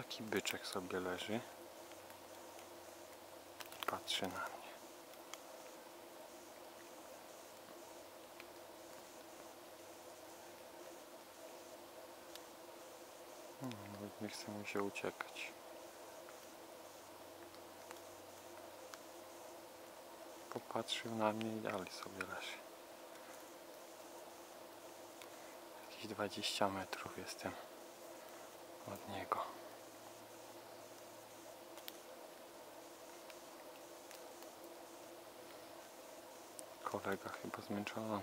Taki byczek sobie leży. Patrzy na mnie. Hmm, nie chce mu się uciekać. Popatrzył na mnie i dalej sobie leży. Jakieś 20 metrów jestem od niego. Kolega chyba zmęczony.